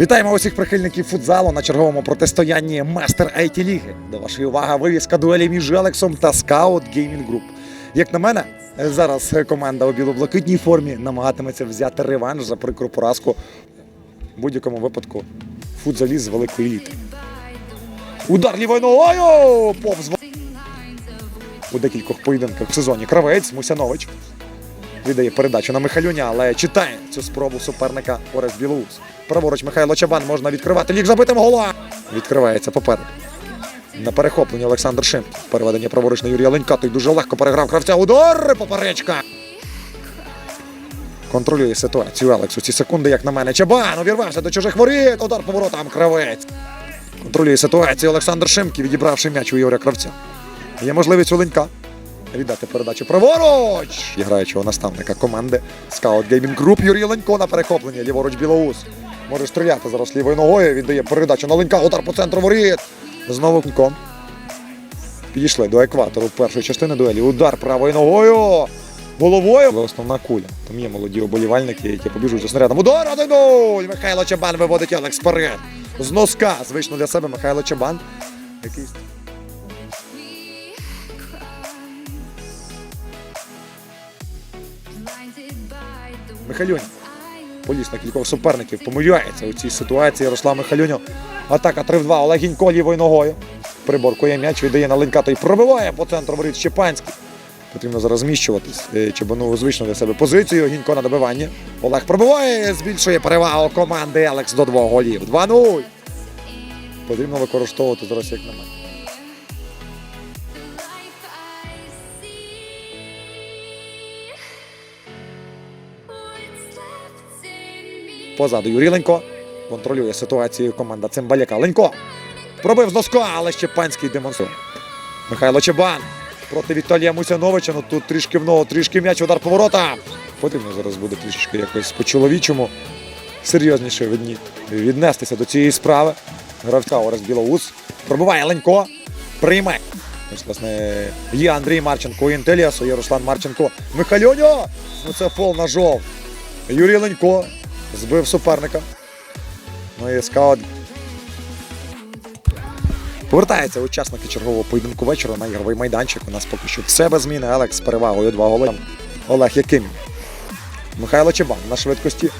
Вітаємо усіх прихильників футзалу на черговому протистоянні Мастер IT Ліги. До вашої уваги вивіска дуелі між Елексом та Скаут Геймінг Груп. Як на мене, зараз команда у білоблакитній формі намагатиметься взяти реванш за прикру поразку в будь-якому випадку футзаліст з великої еліти. Удар лівою ногою! Повз у декількох поєдинках в сезоні. Кравець Мусянович віддає передачу на Михайлюня, але читає цю спробу суперника Орест Білоус. Праворуч Михайло Чабан можна відкривати ліг забитим гола. Відкривається попереду. На перехопленні Олександр Шим. Переведення праворуч на Юрія Ленька. Той дуже легко переграв кравця. Удар! Поперечка. Контролює ситуацію Алекс у ці секунди, як на мене. Чабан увірвався до чужих воріт. Удар поворотом кравець. Контролює ситуацію Олександр Шимки, відібравши м'яч у Ігоря Кравця. Є можливість у Ленька віддати передачу праворуч граючого наставника команди Scout Gaming Group Юрій Ленько на перехопленні. Ліворуч Білоус. Може стріляти зараз лівою ногою. Віддає передачу на Ленька. Удар по центру воріт. Знову Ленько. Підійшли до екватору першої частини дуелі. Удар правою ногою. Головою. Але основна куля. Там є молоді оболівальники, які побіжуть за снарядом. Удар 1-0! Михайло Чабан виводить Алекс вперед. З носка. Звично для себе Михайло Чабан. Який Михайлюнь поліз на кількох суперників, помиляється у цій ситуації Ярослав Михайлюньо. Атака 3 в 2. Олег Гінько лівою ногою. Приборкує м'яч, віддає на Ленька, той пробиває по центру воріт Щепанський. Потрібно зараз зміщуватись. Е, Чебану звично для себе позицію. Гінько на добиванні. Олег пробиває, збільшує перевагу команди Елекс до двох голів. 2-0. Потрібно використовувати зараз як на мене. Позаду Юрій Ленько. Контролює ситуацію команда Цимбаляка. Ленько. Пробив з носка, але Щепанський демонструє. Михайло Чебан проти Віталія Мусяновича. Ну тут трішки в ногу, трішки м'яч, удар поворота. Потрібно зараз буде трішки якось по-чоловічому серйозніше відні- віднестися до цієї справи. Гравця Орест Білоус. Пробиває Ленько. Прийме. Ось, власне, є Андрій Марченко, є Інтеліасо, є Руслан Марченко. Михальоньо! Ну це фол на жов. Юрій Ленько збив суперника. Ну і скаут. Повертаються учасники чергового поєдинку вечора на ігровий майданчик. У нас поки що все без зміни. Алекс з перевагою два голи. Олег Якимів. Михайло Чебан на швидкості.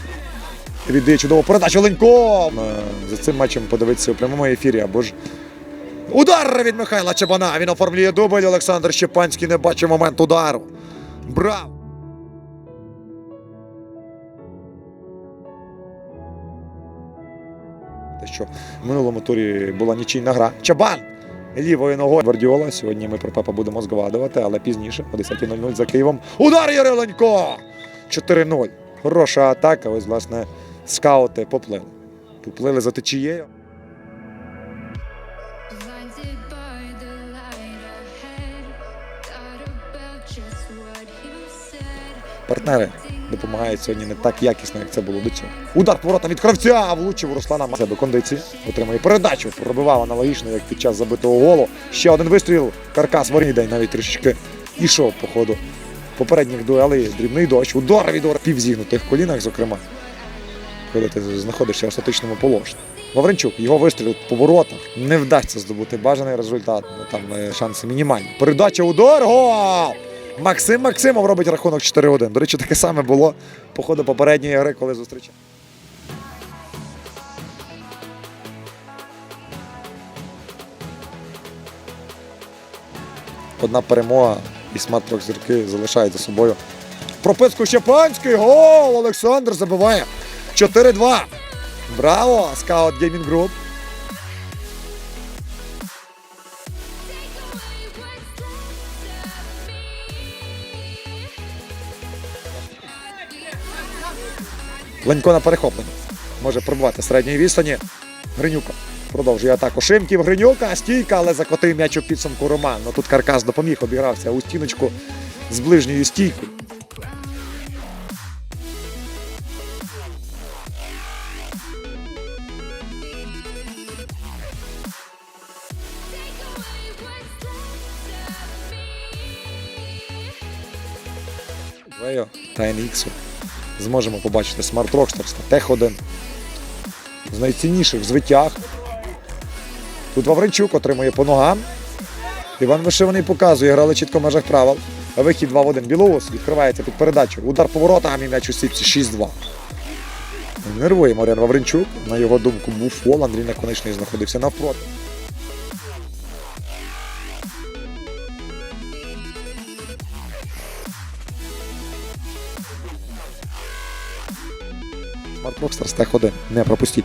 Віддає чудову передачу Ленько. Е, За цим матчем подивитися у прямому ефірі або ж. Удар від Михайла Чебана. Він оформлює дубль. Олександр Щепанський не бачив момент удару. Браво! Те, що в минулому турі була нічийна гра. Чабан! Лівою ногою Гвардіола. Сьогодні ми про Пепа будемо згадувати, але пізніше, о 10.00 за Києвом. Удар Яриленько! 4-0. Хороша атака. Ось, власне, скаути поплили. Поплили за течією. Партнери допомагають сьогодні не так якісно, як це було до цього. Удар поворотом від кравця влучив Руслана Ма- себе кондиції. Отримує передачу. Пробивав аналогічно, як під час забитого голу. Ще один вистріл. Каркас Ворнідей навіть трішечки ішов по ходу попередніх дуелей. Дрібний дощ. Удар від півзігнутих колінах, зокрема. Коли ти знаходишся в статичному положенні. Лавренчук, його вистріл по воротах не вдасться здобути бажаний результат. Там е, шанси мінімальні. Передача удар. Гол! Максим Максимов робить рахунок 4-1. До речі, таке саме було по ходу попередньої гри, коли зустрічав. Одна перемога і смарт зірки залишають за собою. Прописку Щепанський. Гол! Олександр забиває. 4-2. Браво! Скаут Геймінг Груп. Ленько на перехопленні. Може пробувати середньої відстані. Гринюка. Продовжує атаку Шимків. Гринюка, стійка, але закотив м'яч у підсумку Роман. Ну тут каркас допоміг, обігрався у стіночку з ближньою стійкою. Вею та зможемо побачити Smart Rockstars та Tech 1 з найцінніших звитяг. Тут Вавренчук отримує по ногам. Іван Вишиваний показує, грали чітко в межах правил. Вихід 2 в 1. Білоус відкривається під передачу. Удар по воротам і м'яч у сітці 6-2. Нервує Мар'ян Вавренчук. На його думку, був фол. Андрій Наконечний знаходився навпроти. Смарт Рокстар Стех 1. Не пропустіть.